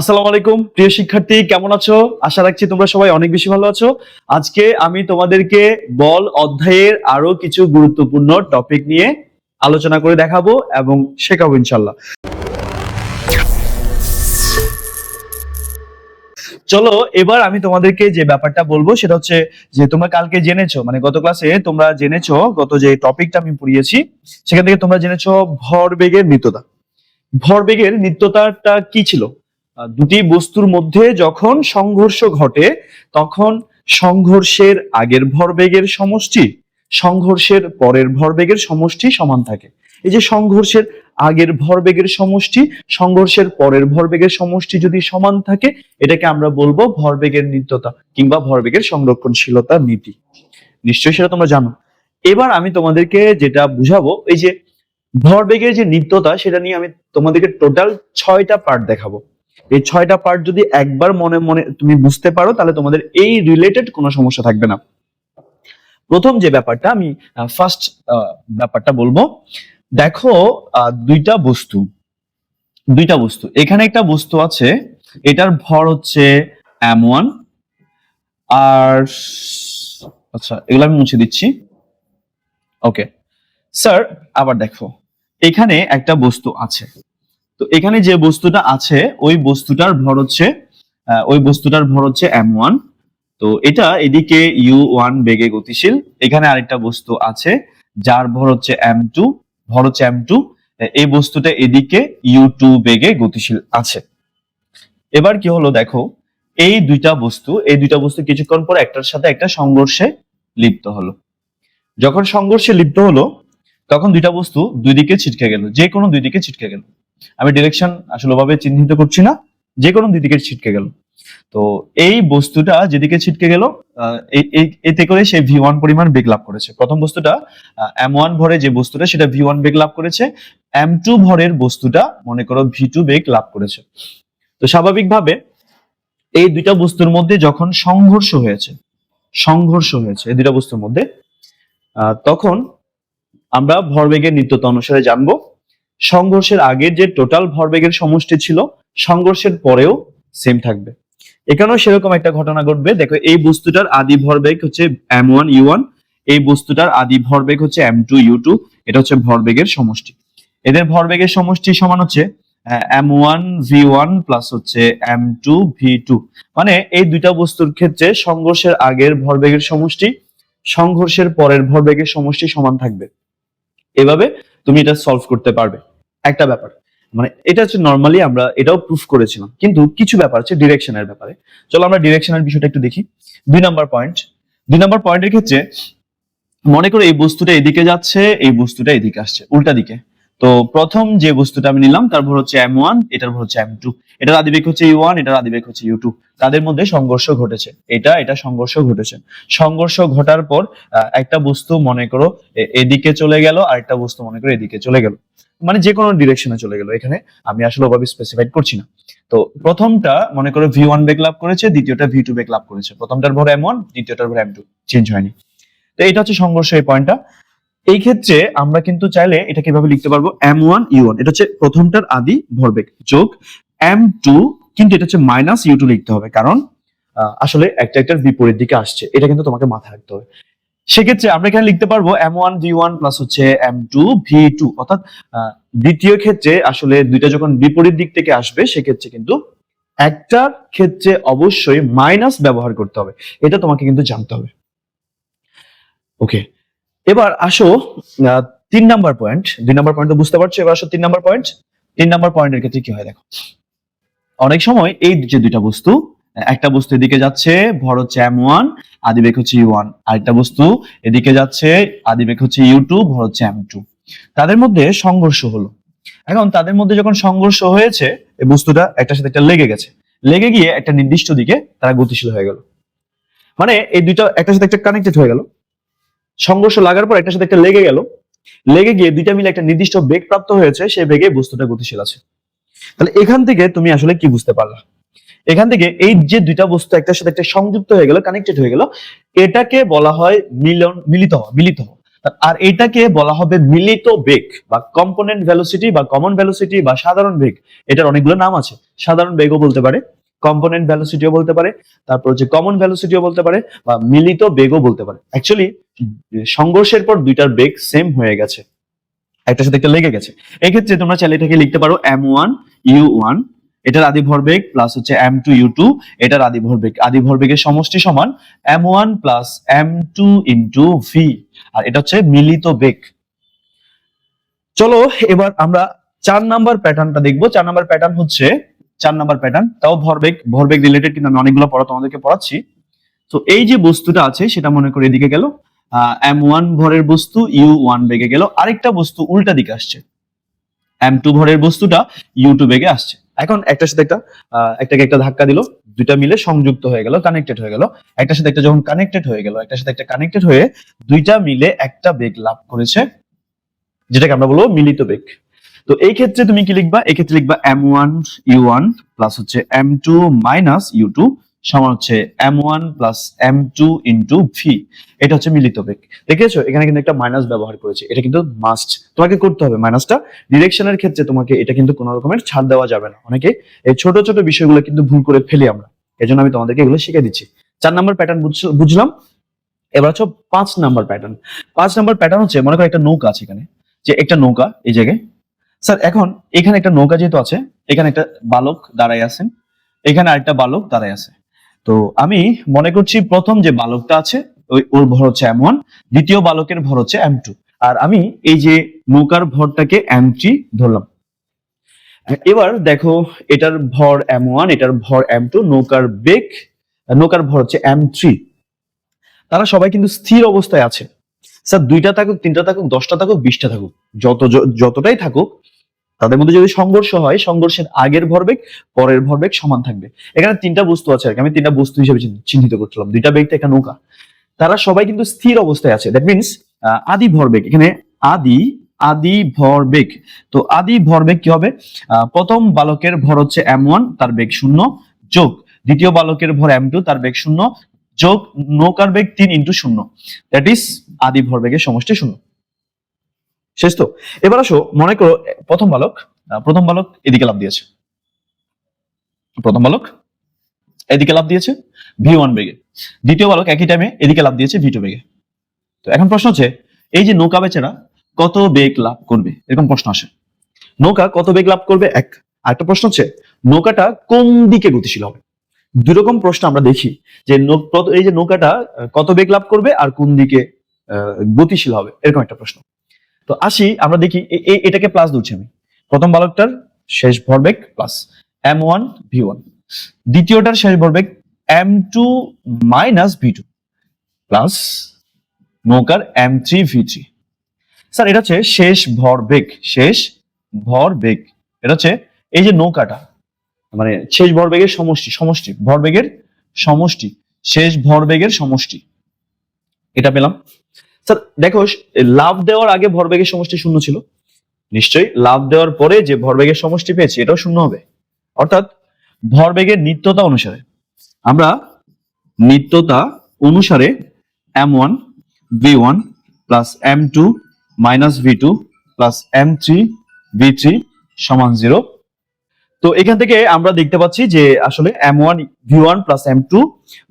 আসসালামু আলাইকুম। প্রিয় শিক্ষার্থী, কেমন আছো? আশা রাখছি তোমরা সবাই অনেক বেশি ভালো আছো। আজকে আমি তোমাদেরকে বল অধ্যায়ের আরও কিছু গুরুত্বপূর্ণ টপিক নিয়ে আলোচনা করে দেখাবো এবং শেখাবো ইনশাল্লাহ চলো, এবার আমি তোমাদেরকে যে ব্যাপারটা বলব সেটা হচ্ছে যে তোমরা কালকে জেনেছো মানে গত ক্লাসে তোমরা জেনেছো গত যে টপিকটা আমি পড়িয়েছি, সেখান থেকে তোমরা জেনেছো ভরবেগের নিত্যতা। ভরবেগের নিত্যতাটা কি ছিল? দুটি বস্তুর মধ্যে যখন সংঘর্ষ ঘটে, তখন সংঘর্ষের আগের ভরবেগের সমষ্টি, সংঘর্ষের পরের ভরবেগের সমষ্টি সমান থাকে। এই যে সংঘর্ষের আগের ভরবেগের সমষ্টি, সংঘর্ষের পরের ভরবেগের সমষ্টি যদি সমান থাকে, এটাকে আমরা বলব ভরবেগের নিত্যতা কিংবা ভরবেগের সংরক্ষণশীলতা নীতি। নিশ্চয়ই সেটা তোমরা জানো। এবার আমি তোমাদেরকে যেটা বুঝাবো, এই যে ভরবেগের যে নিত্যতা, সেটা নিয়ে আমি তোমাদেরকে টোটাল ছয়টা পার্ট দেখাবো। এই ছয়টা পার্ট যদি একবার মনে মনে তুমি বুঝতে পারো, তাহলে তোমাদের এই রিলেটেড কোনো সমস্যা থাকবে না। প্রথম যে ব্যাপারটা, আমি ফার্স্ট ব্যাপারটা বলব। দেখো দুইটা বস্তু। দুইটা বস্তু। এখানে একটা বস্তু আছে, এটার ভর হচ্ছে এম ওয়ান আর আচ্ছা এগুলো আমি মুছে দিচ্ছি। ওকে স্যার আবার দেখো। এখানে একটা বস্তু আছে। তো এখানে যে বস্তুটা আছে, ওই বস্তুটার ভর হচ্ছে ওই বস্তুটার ভর হচ্ছে এম ওয়ান তো এটা এদিকে ইউ ওয়ান বেগে গতিশীল। এখানে আরেকটা বস্তু আছে, যার ভর হচ্ছে এম টু ভর হচ্ছে এম টু এই বস্তুটা এদিকে ইউ টু বেগে গতিশীল আছে। এবার কি হলো দেখো, এই দুইটা বস্তু, এই দুইটা বস্তু কিছুক্ষণ পর একটার সাথে একটা সংঘর্ষে লিপ্ত হলো। যখন সংঘর্ষে লিপ্ত হলো, তখন দুইটা বস্তু দুই দিকে ছিটকে গেল, যে কোনো দুই দিকে ছিটকে গেল। আমি ডিরেকশন আসলে ভাবে চিহ্নিত করছি না যে কোনো দুই দিকে ছিটকে গেল। তো এই বস্তুটা যেদিকে ছিটকে গেল এতে করে সে ভি ওয়ান পরিমাণ বেগ লাভ করেছে। প্রথম বস্তুটা এম ওয়ান ভরে যে বস্তুটা, সেটা ভি ওয়ান বেগ লাভ করেছে। এম টু ভরের বস্তুটা, মনে করো ভি টু বেগ লাভ করেছে। তো স্বাভাবিকভাবে এই দুইটা বস্তুর মধ্যে যখন সংঘর্ষ হয়েছে সংঘর্ষ হয়েছে এই দুইটা বস্তুর মধ্যে তখন আমরা ভরবেগের নিত্যতা অনুসারে জানব। সংঘর্ষের আগের যে টোটাল ভরবেগের সমষ্টি ছিল, সংঘর্ষের পরেও সেম থাকবে। এখানেও সেরকম একটা ঘটনা ঘটবে। দেখো, এই বস্তুটার আদি ভরবেগ হচ্ছে এম ওয়ান ইউ ওয়ান এই বস্তুটার আদি ভরবেগ হচ্ছে এম টু ইউ টু এটা হচ্ছে ভরবেগের সমষ্টি। এদের ভরবেগের সমষ্টি সমান হচ্ছে M one V one plus হচ্ছে এম টু ভি টু মানে এই দুইটা বস্তুর ক্ষেত্রে সংঘর্ষের আগের ভরবেগের সমষ্টি, সংঘর্ষের পরের ভরবেগের সমষ্টি সমান থাকবে। এভাবে তুমি এটা সলভ করতে পারবে। একটা ব্যাপার। মানে এটা হচ্ছে নর্মালি আমরা এটাও প্রুফ করেছিলাম। কিন্তু কিছু ব্যাপার আছে ডিরেকশনের ব্যাপারে। চলো আমরা ডিরেকশনের বিষয়টা একটু দেখি। দুই নাম্বার পয়েন্ট দুই নাম্বার পয়েন্টের ক্ষেত্রে মনে করো এই বস্তুটা এদিকে যাচ্ছে, এই বস্তুটা এদিকে আসছে, উল্টা দিকে। তো প্রথম যে বস্তুটা আমি নিলাম, তার ভর হচ্ছে এম ওয়ান এটার ভর হচ্ছে এম টু এটার আদিবেগ হচ্ছে ইউ ওয়ান এটার আদিবেগ হচ্ছে ইউ টু তাদের মধ্যে সংঘর্ষ ঘটেছে। এটা এটা সংঘর্ষ ঘটেছে। সংঘর্ষ ঘটার পর একটা বস্তু মনে করো এদিকে চলে গেল আর একটা বস্তু মনে করো এদিকে চলে গেল। মানে যে কোনো ডিরেকশনে চলে গেল। এখানে আমি আসলে ওভাবে স্পেসিফাইড করছি না। তো প্রথমটা মনে করো ভি ওয়ান বেগ লাভ করেছে, দ্বিতীয়টা ভি টু বেগ লাভ করেছে। প্রথমটার ভর এম ওয়ান দ্বিতীয়টার ভর এম টু চেঞ্জ হয়নি। তো এটা হচ্ছে সংঘর্ষ এই পয়েন্টটা এই ক্ষেত্রে আমরা কিন্তু চাইলে এটা কীভাবে লিখতে পারব এম ওয়ান ইউ ওয়ান এটা হচ্ছে প্রথমটার আদি ভরবেগ যোগ এম টু কিন্তু এটা হচ্ছে মাইনাস ইউ টু লিখতে হবে। কারণ আসলে একটা একটার বিপরীত দিকে আসছে। এটা কিন্তু তোমাকে মাথায় রাখতে হবে। সেক্ষেত্রে আমরা এখানে লিখতে পারব M one V one plus হচ্ছে এম টু ভি টু অর্থাৎ দ্বিতীয় ক্ষেত্রে আসলে দুইটা যখন বিপরীত দিক থেকে আসবে, সেক্ষেত্রে কিন্তু একটার ক্ষেত্রে অবশ্যই মাইনাস ব্যবহার করতে হবে। এটা তোমাকে কিন্তু জানতে হবে। ওকে এবার আসো তিন নাম্বার পয়েন্ট দুই নাম্বার পয়েন্ট তো বুঝতে পারছ, এবার আসো তিন নাম্বার পয়েন্ট তিন নাম্বার পয়েন্টের ক্ষেত্রে কি হয় দেখো? অনেক সময় এই যে দুইটা বস্তু একটা বস্তু এদিকে যাচ্ছে ভর হচ্ছে এম ওয়ান আদিবেগ হচ্ছে ইউ ওয়ান আরেকটা বস্তু এদিকে যাচ্ছে, আদিবেগ হচ্ছে ইউ টু ভর হচ্ছে এম টু তাদের মধ্যে সংঘর্ষ হলো। এখন তাদের মধ্যে যখন সংঘর্ষ হয়েছে, এই বস্তুটা একটার সাথে একটা লেগে গেছে। লেগে গিয়ে একটা নির্দিষ্ট দিকে তারা গতিশীল হয়ে গেল। মানে এই দুইটা একটার সাথে একটা কানেক্টেড হয়ে গেল। সংঘর্ষ লাগার পর একটার সাথে একটা লেগে গেল। লেগে গিয়ে দুইটা মিলে একটা নির্দিষ্ট বেগ প্রাপ্ত হয়েছে, সেই বেগে বস্তুটা গতিশীল আছে। তাহলে এখান থেকে তুমি আসলে কি বুঝতে পারলা? এখান থেকে এই যে দুইটা বস্তু একটার সাথে একটা সংযুক্ত হয়ে গেল কানেক্টেড হয়ে গেল, এটাকে বলা হয় মিলন, মিলিত হওয়া, মিলিত আর এটাকে বলা হবে মিলিত বেগ বা কম্পোনেন্ট ভেলোসিটি বা কমন ভেলোসিটি বা সাধারণ বেগ। এটার অনেকগুলো নাম আছে। সাধারণ বেগও বলতে পারে কম্পোনেন্ট ভেলোসিটিও বলতে পারে, তারপর হচ্ছে কমন ভেলোসিটিও বলতে পারে বা মিলিত বেগও বলতে পারে। অ্যাকচুয়ালি সংঘর্ষের পর দুইটার বেগ সেম হয়ে গেছে। একটার সাথে একটা লেগে গেছে। এক্ষেত্রে তোমরা চাইলে এটাকে লিখতে পারো এম ওয়ান ইউ ওয়ান এটার আদি ভরবেগ প্লাস হচ্ছে এম টু ইউ টু এটার আদি ভরবেগ। আদি ভরবেগের সমষ্টি সমান M one plus M two into V আর এটা হচ্ছে মিলিত বেগ। চলো, এবার আমরা চার নাম্বার প্যাটার্নটা দেখব। চার নাম্বার প্যাটার্ন হচ্ছে, চার নাম্বার প্যাটার্ন তাও ভরবেগ। ভরবেগ রিলেটেড কিন্তু আমি অনেকগুলো পড়া তোমাদেরকে পড়াচ্ছি। তো এই যে বস্তুটা আছে, সেটা মনে করে এদিকে গেল। এম ওয়ান ভরের বস্তু ইউ ওয়ান বেগে গেল। আরেকটা বস্তু উল্টা দিকে আসছে। এম টু ভরের বস্তুটা ইউ টু বেগে আসছে। এখন একটার সাথে একটা একটাকে একটা ধাক্কা দিল, দুইটা মিলে সংযুক্ত হয়ে গেল কানেক্টেড হয়ে গেল। একটার সাথে একটা যখন কানেক্টেড হয়ে গেল, একটার সাথে একটা কানেক্টেড হয়ে দুইটা মিলে একটা বেগ লাভ করেছে, যেটাকে আমরা বলব মিলিত বেগ। তো এই ক্ষেত্রে তুমি কি লিখবা? এই ক্ষেত্রে লিখবা M one U one plus হচ্ছে M two minus U two সমান হচ্ছে M one plus M two into V এটা হচ্ছে মিলিত বেগ। দেখেছ? এখানে কিন্তু একটা মাইনাস ব্যবহার করেছে। এটা কিন্তু মাস্ট তোমাকে করতে হবে মাইনাসটা ডিরেকশনের ক্ষেত্রে তোমাকে এটা কিন্তু কোনো রকমের ছাড় দেওয়া যাবে না। অনেকে এই ছোট ছোট বিষয়গুলো কিন্তু ভুল করে ফেলি আমরা। এই জন্য আমি তোমাদেরকে এগুলো শিখে দিচ্ছি। চার নাম্বার প্যাটার্ন বুঝলাম? এবার হচ্ছে পাঁচ নাম্বার প্যাটার্ন পাঁচ নাম্বার প্যাটার্ন হচ্ছে, মনে করো একটা নৌকা আছে এখানে। যে একটা নৌকা এই জায়গায়। স্যার, এখন এখানে একটা নৌকা যেহেতু আছে, এখানে একটা বালক দাঁড়ায় আছেন। এখানে আরেকটা বালক দাঁড়ায় আছে। তো আমি মনে করছি প্রথম যে বালকটা আছে, ওই ওর ভর হচ্ছে এম ওয়ান দ্বিতীয় বালকের ভর হচ্ছে এম টু আর আমি এই যে নৌকার ভরটাকে এম থ্রি ধরলাম। এবার দেখো, এটার ভর এম ওয়ান এটার ভর এম টু নৌকার বেগ, নৌকার ভর হচ্ছে এম থ্রি তারা সবাই কিন্তু স্থির অবস্থায় আছে। স্যার, দুইটা থাকুক, তিনটা থাকুক, দশটা থাকুক, বিশটা থাকুক, যত যতটাই থাকুক তাদের মধ্যে যদি সংঘর্ষ হয়, সংঘর্ষের আগের ভরবেগ, পরের ভরবেগ সমান থাকবে। এখানে তিনটা বস্তু আছে আর আমি তিনটা বস্তু হিসেবে চিহ্নিত করছিলাম। দুইটা বেগটা একটা নৌকা। তারা সবাই কিন্তু স্থির অবস্থায় আছে। দ্যাট মিনস আদি ভরবেগ। এখানে আদি আদি ভরবেগ। তো আদি ভরবেগ কি হবে? প্রথম বালকের ভর হচ্ছে এম ওয়ান তার বেগ শূন্য, যোগ। দ্বিতীয় বালকের ভর এম টু তার বেগ শূন্য, যোগ নৌকার বেগ তিন ইন্টু শূন্য। দ্যাট ইস আদি ভরবেগের সমষ্টি শূন্য। শেষ তো? এবার আসো, মনে করো প্রথম বালক প্রথম বালক এদিকে লাভ দিয়েছে। প্রথম বালক এদিকে লাভ দিয়েছে, ভি ওয়ান বেগে। দ্বিতীয় বালক একই টাইমে এদিকে লাভ দিয়েছে, ভি টু বেগে। তো এখন প্রশ্ন হচ্ছে, এই যে নৌকা বেচারা কত বেগ লাভ করবে? এরকম প্রশ্ন আসে। নৌকা কত বেগ লাভ করবে? এক। আরেকটা প্রশ্ন হচ্ছে, নৌকাটা কোন দিকে গতিশীল হবে? দুই রকম প্রশ্ন আমরা দেখি যে এই যে নৌকাটা কত বেগ লাভ করবে আর কোন দিকে গতিশীল হবে? এরকম একটা প্রশ্ন। তো আসি, আমরা দেখি এটাকে প্লাস ধরছি আমি। প্রথম বালকটার শেষ ভরবেগ plus M one V one দ্বিতীয়টার শেষ ভরবেগ M two minus V two plus নৌকার M three V three sir, এটা হচ্ছে শেষ ভরবেগ শেষ ভরবেগ। এটা হচ্ছে এই যে নৌকাটা মানে শেষ ভরবেগের সমষ্টি সমষ্টি, ভরবেগের সমষ্টি, শেষ ভরবেগের সমষ্টি। এটা পেলাম। স্যার, দেখো লাভ দেওয়ার আগে ভরবেগের সমষ্টি শূন্য ছিল। নিশ্চয়ই লাভ দেওয়ার পরে যে ভরবেগের সমষ্টি পেয়েছি, এটাও শূন্য হবে। অর্থাৎ ভরবেগের নিত্যতা অনুসারে আমরা নিত্যতা অনুসারে M one, V one plus M two minus V two plus M three, V three সমান জিরো তো এখান থেকে আমরা দেখতে পাচ্ছি যে আসলে M one V one plus M two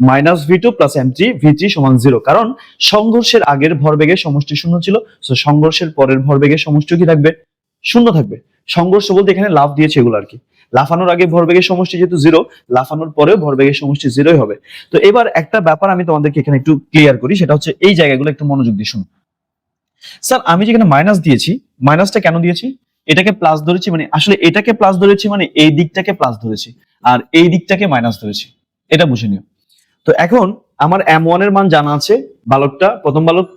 minus V two plus M three V three সমান জিরো কারণ সংঘর্ষের আগের ভরবেগের সমষ্টি শূন্য ছিল তো সংঘর্ষের পরের ভরবেগের সমষ্টি কি থাকবে? শূন্য থাকবে। সংঘর্ষ বলতে এখানে লাভ দিয়েছে এগুলো আর কি। লাফানোর আগে ভরবেগের সমষ্টি যেহেতু জিরো লাফানোর পরেও ভরবেগের সমষ্টি জিরোই হবে। তো এবার একটা ব্যাপার আমি তোমাদেরকে এখানে একটু ক্লিয়ার করি, সেটা হচ্ছে এই জায়গাগুলো একটু মনোযোগ দিয়ে শুনুন স্যার, আমি যেখানে মাইনাস দিয়েছি মাইনাসটা কেন দিয়েছি? এটাকে প্লাস ধরেছি মানে আসলে এটাকে প্লাস ধরেছি মানে এই দিকটাকে প্লাস ধরেছি, আর এই দিকটাকে মাইনাস ধরেছি। এটা বুঝে নিও। তো এখন আমার এম ওয়ানের মান জানা আছে, বালকটা প্রথম বালক,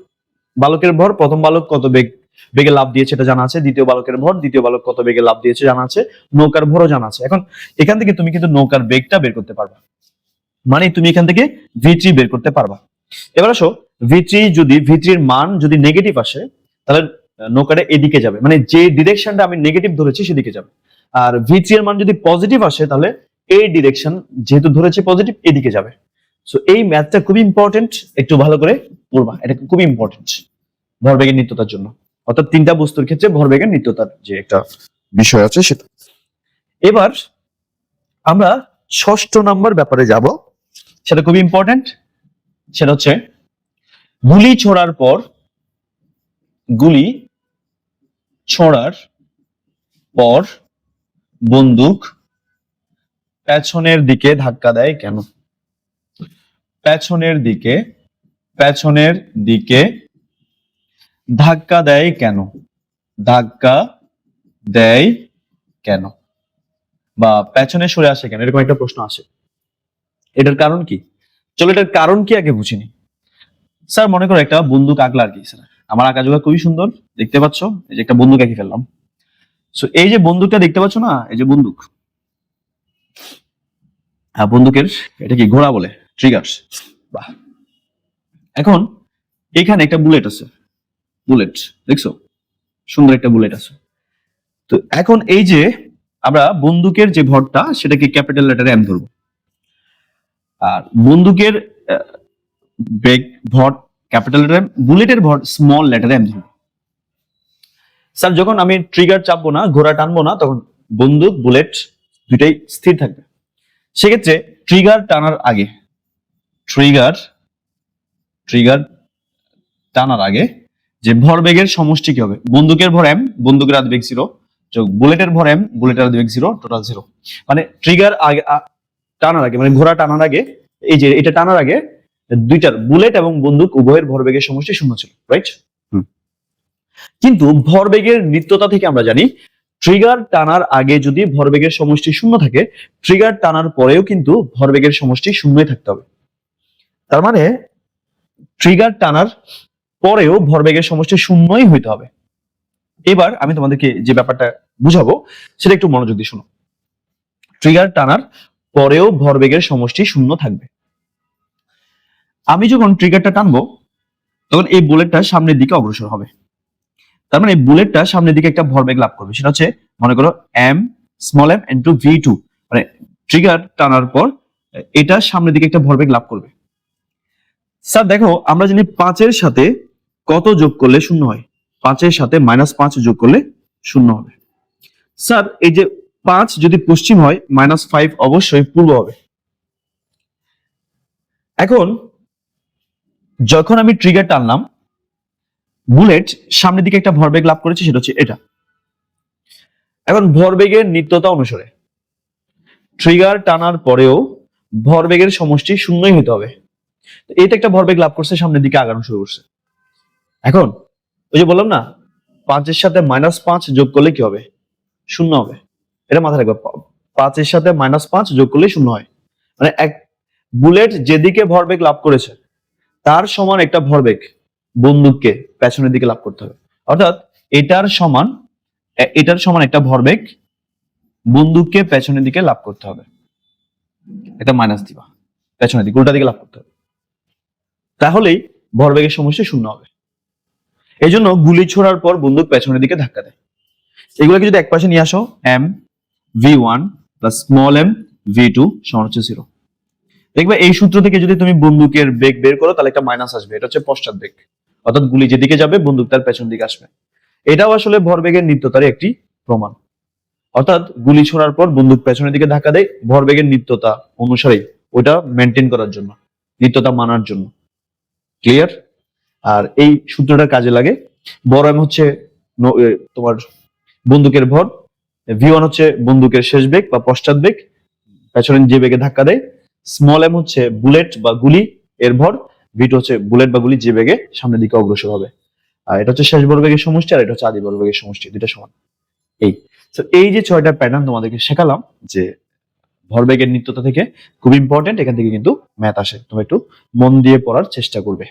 বালকের ভর প্রথম বালক কত বেগ, বেগে লাভ দিয়েছে এটা জানা আছে, দ্বিতীয় বালকের ভর, দ্বিতীয় বালক কত বেগে লাভ দিয়েছে জানা আছে, নৌকার ভরও জানা আছে। এখন এখান থেকে তুমি কিন্তু নৌকার বেগটা বের করতে পারবা। মানে তুমি এখান থেকে ভি থ্রি বের করতে পারবা। এবার আসো ভি থ্রি যদি ভি থ্রির মান যদি নেগেটিভ আসে, তাহলে নৌকাটা এদিকে যাবে। মানে যে ডিরেকশনটা আমি নেগেটিভ ধরেছি সেদিকে যাবে। আর ভি থ্রি এর মান যদি পজিটিভ আসে তাহলে এই ডিরেকশন যেহেতু ধরেছি পজিটিভ এদিকে যাবে। সো এই ম্যাথটা খুবই ইম্পর্টেন্ট একটু ভালো করে পড়বা। এটা খুবই ইম্পর্টেন্ট ভরবেগের নিত্যতার জন্য। অর্থাৎ তিনটা বস্তুর ক্ষেত্রে ভরবেগের নিত্যতার যে একটা বিষয় আছে সেটা। এবার আমরা ষষ্ঠ নম্বর ব্যাপারে যাব। সেটা খুবই ইম্পর্টেন্ট সেটা হচ্ছে গুলি ছোড়ার পর গুলি ছোড়ার পর বন্দুক পেছনের দিকে ধাক্কা দেয় কেন? পেছনের দিকে পেছনের দিকে ধাক্কা দেয় কেন? ধাক্কা দেয় কেন? বা পেছনে সরে আসে কেন? এরকম একটা প্রশ্ন আসে। এটার কারণ কি? চলো এটার কারণ কি আগে বুঝিনি স্যার, মনে করো একটা বন্দুক আঁকলা আর কি, স্যার। আমার আঁকা জোগা খুবই সুন্দর, দেখতে পাচ্ছ? এই যে একটা বন্দুক আঁকি ফেললাম। সো এই যে বন্দুকটা দেখতে পাচ্ছ না? এই যে বন্দুক। হ্যাঁ বন্দুকের, এটা কি ঘোড়া বলে? ট্রিগার্স বাহ। এখন, এখানে একটা বুলেট আছে। বুলেট দেখছ? সুন্দর একটা বুলেট আছে। তো এখন এই যে আমরা বন্দুকের যে ভরটা, সেটাকে ক্যাপিটাল লেটারে এম ধরবো। আর বন্দুকের বেগ ভর ক্যাপিটাল লেটারে বুলেটের ভর স্মল লেটারে এম ধরবো স্যার, যখন আমি ট্রিগার চাপবো না, ঘোড়া টানবো না, তখন বন্দুক, বুলেট দুইটাই স্থির থাকবে। সেক্ষেত্রে ট্রিগার টানার আগে ট্রিগার ট্রিগার টানার আগে যে ভরবেগের সমষ্টি কি হবে? বন্দুকের ভর এম বন্দুকের আদিবেগ জিরো বুলেটের ভর এম বুলেটের আদিবেগ জিরো টোটাল জিরো মানে ট্রিগার আগে টানার আগে মানে ঘোড়া টানার আগে, এই যে এটা টানার আগে দুইটার বুলেট এবং বন্দুক উভয়ের ভরবেগের সমষ্টি শূন্য ছিল রাইট কিন্তু ভরবেগের নিত্যতা থেকে আমরা জানি ট্রিগার টানার আগে যদি ভরবেগের সমষ্টি শূন্য থাকে ট্রিগার টানার পরেও কিন্তু ভরবেগের সমষ্টি শূন্যই থাকতে হবে। তার মানে ট্রিগার টানার পরেও ভরবেগের সমষ্টি শূন্যই হইতে হবে। এবার আমি তোমাদেরকে যে ব্যাপারটা বুঝাবো সেটা একটু মনোযোগ দিয়ে শোনো। ট্রিগার টানার পরেও ভরবেগের সমষ্টি শূন্য থাকবে। আমি যখন ট্রিগারটা টানবো, তখন এই বুলেটটা সামনের দিকে অগ্রসর হবে। তার মানে বুলেটটা সামনের দিকে একটা ভরবেগ লাভ করবে। সেটা হচ্ছে, মনে করো M small M into V two মানে ট্রিগার টানার পর, এটা সামনের দিকে একটা ভরবেগ লাভ করবে। স্যার, দেখো, আমরা জানি পাঁচের সাথে কত যোগ করলে শূন্য হয়? পাঁচের সাথে মাইনাস পাঁচ যোগ করলে শূন্য হবে। স্যার, এই যে পাঁচ যদি পশ্চিম হয় মাইনাস ফাইভ অবশ্যই পূর্ব হবে। এখন যখন আমি ট্রিগার টানলাম বুলেট সামনের দিকে একটা ভরবেগ লাভ করেছে, সেটা হচ্ছে এটা। এখন ভরবেগের নিত্যতা অনুসারে ট্রিগার টানার পরেও ভরবেগের সমষ্টি শূন্যই হতে হবে। এটা একটা ভরবেগ লাভ করছে, সামনের দিকে আগানো শুরু করছে। এখন, ওই যে বললাম না, পাঁচের সাথে মাইনাস পাঁচ যোগ করলে কি হবে? শূন্য হবে। এটা মাথায় রাখবে পাঁচের সাথে মাইনাস পাঁচ যোগ করলে শূন্য হয়। মানে এক বুলেট যেদিকে ভরবেগ লাভ করেছে তার সমান একটা ভরবেগ বন্দুককে পেছনের দিকে লাভ করতে হবে। অর্থাৎ এটার সমান এটার সমান একটা ভরবেগ বন্দুককে পেছনের দিকে লাভ করতে হবে। এটা মাইনাস দিবা। পেছনের দিকে, উল্টা দিকে লাভ করতে হবে। তাহলেই ভরবেগের সমস্যা শূন্য হবে। এই জন্য গুলি ছোড়ার পর বন্দুক পেছনের দিকে ধাক্কা দেয়। এগুলোকে যদি এক পাশে নিয়ে আসো M V one plus small M V two সমান হচ্ছে জিরো দেখবে এই সূত্র থেকে যদি তুমি বন্দুকের বেগ বের করো, তাহলে একটা মাইনাস আসবে। এটা হচ্ছে পশ্চাৎ বেগ। অর্থাৎ গুলি যেদিকে যাবে, বন্দুক তার পেছন দিকে আসবে। এটাও আসলে ভরবেগের নিত্যতার একটি প্রমাণ। অর্থাৎ গুলি ছোড়ার পর বন্দুক পেছনের দিকে ধাক্কা দেয় ভরবেগের নিত্যতা অনুসারে ওইটা মেনটেন করার জন্য, নিত্যতা মানার জন্য। ক্লিয়ার আর এই সূত্রটা কাজে লাগে। বড় এম হচ্ছে তোমার বন্দুকের ভর। ভি ওয়ান হচ্ছে বন্দুকের শেষ বেগ বা পশ্চাৎ বেগ। পেছনে যে বেগে ধাক্কা দেয় স্মল এম হচ্ছে বুলেট বা গুলি এর ভর বিট হচ্ছে বুলেট বা গুলি যে বেগে সামনের দিকে অগ্রসর হবে। আর এটা হচ্ছে শেষ বর্গের সমষ্টি আর এটা হচ্ছে আদি বর্বেগের সমষ্টি, দুইটা সমান। এই তো এই যে ছয়টা প্যাটার্ন তোমাদেরকে শেখালাম যে ভরবেগের নিত্যতা থেকে খুব ইম্পর্টেন্ট এখান থেকে কিন্তু ম্যাথ আসে। তুমি একটু মন দিয়ে পড়ার চেষ্টা করবে।